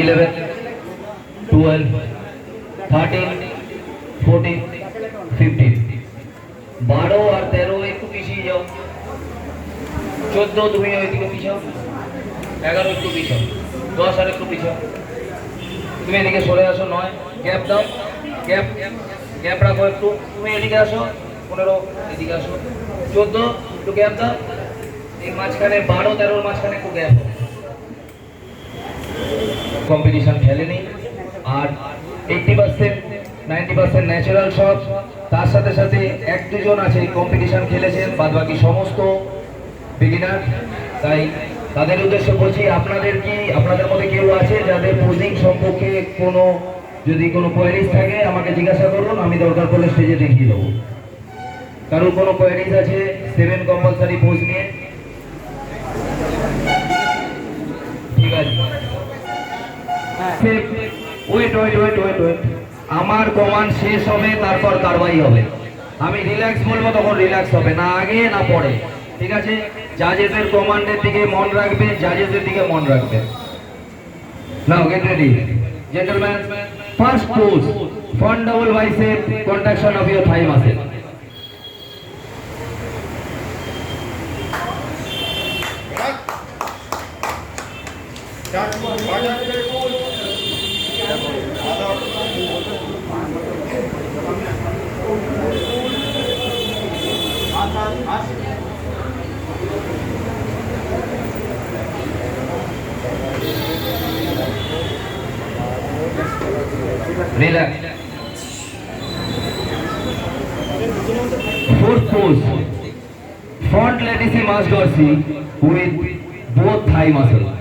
Eleven twelve thirteen fourteen fifteen বারো আর তেরো একটু পিছিয়ে যাও। চোদ্দ তুমি ওইদিকে পিছাও। এগারো একটু পিছাও। দশ আর একটু পিছাও। তুমি এদিকে সরে আসো, নয় গ্যাপ দাও। গ্যাপ গ্যাপ রাখো একটু। তুমি এদিকে আসো, পনেরো, এদিকে আসো। চোদ্দ, একটু গ্যাপ দাও। এই মাঝখানে বারো, তেরোর মাঝখানে একটু গ্যাপ কম্পিটিশন খেলেনি। আর eighty percent ninety percent natural সব তার সাথে সাথে এক দুজন আছে কম্পিটিশন খেলেছেন বাদ বাকি সমস্ত বিগিনার তাই তাদের উদ্দেশ্য বলছি, আপনাদের কি, আপনাদের মধ্যে কেউ আছে যাদের পোজিং সম্পর্কে কোনো, যদি কোনো কোয়ারিজ থাকে, আমাকে জিজ্ঞাসা করুন, আমি দরকার পড়লে স্টেজে দেখিয়ে দেবো। কারোর কোনো কোয়ারিজ আছে সেভেন কম্পালসারি পোজ নিয়ে? ঠিক আছে। Wait wait wait wait wait আমার কমান্ড শেষ হবে, তারপর কারবাই হবে। আমি রিল্যাক্স বলব তখন রিল্যাক্স হবে, না আগে, না পরে। ঠিক আছে? জাজেসের কমান্ডের দিকে মন রাখবে, জাজেসের দিকে মন রাখবে। Now get ready gentleman first pose front double biceps contraction of your thigh muscle Relax. Fourth pose. Front ladies in mass dorsi with both thigh muscles.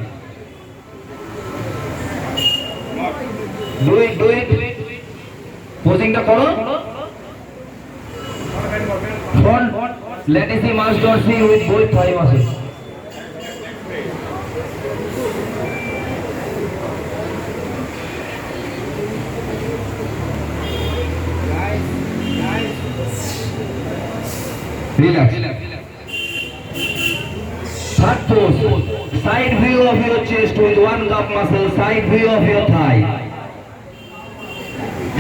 Do it. পোজিংটা করো front latissimus dorsi with both thigh muscles. Relax. Third pose. Side view of your chest with one cup muscle. Side view of your thigh.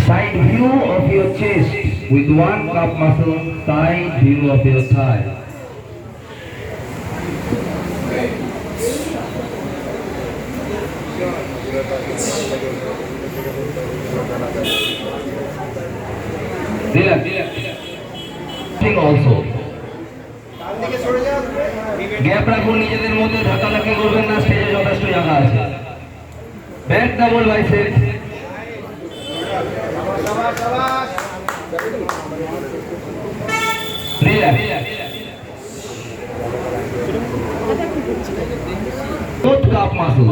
Side view of your chest with one cup muscle. Side view of your thigh. Relax. Thing also. Gap রাখুন নিজেদের মধ্যে ধাক্কাধাক্কি করবেন না স্টেজে যথেষ্ট জায়গা আছে back double biceps calf muscle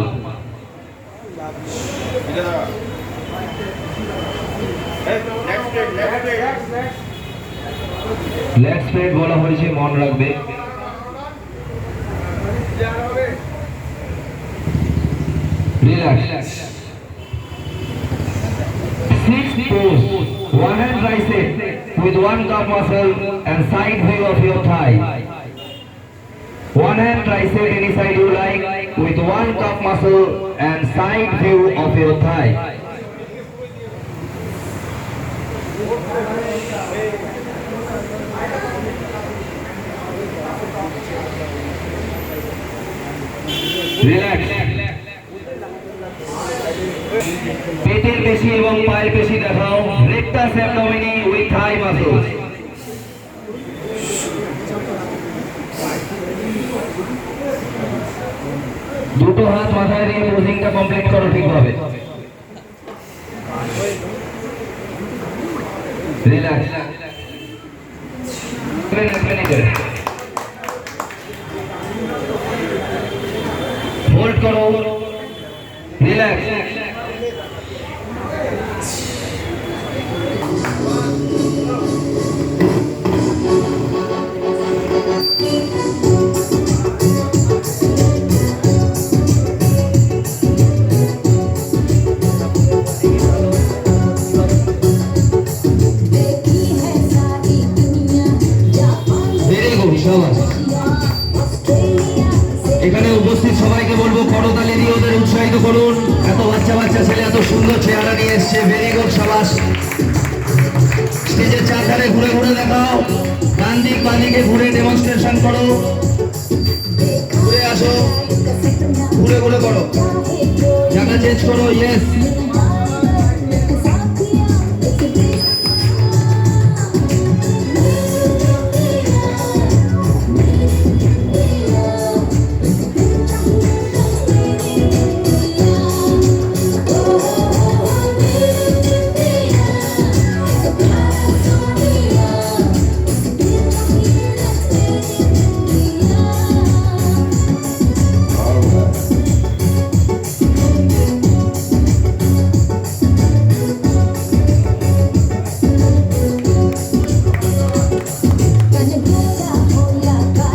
leg spread বলা হয়েছে মন রাখবে relax six pose, one hand tricep with one calf muscle and side view of your thigh. One hand tricep any side you like with one calf muscle and side view of your thigh. Relax. Relax. পেশি এবং পায়ের পেশি দেখাও। Rectus abdominis with thigh muscles দুটো হাত মাথায় দিয়ে পোজিংটা complete করো ঠিকভাবে। রিল্যাক্স। হোল্ড করো। রিল্যাক্স করুন। এত বাচ্চা বাচ্চা ছেলে, এত সুন্দর চেহারা নিয়ে এসছে। ভেরি গুড সাবাস। স্টেজের চারধারে ঘুরে ঘুরে দেখাও। ডান দিক, বাঁ দিকে ঘুরে ডেমনস্ট্রেশন করো। ঘুরে আসো। ঘুরে ঘুরে করো। জায়গা চেঞ্জ করো ইয়েস моя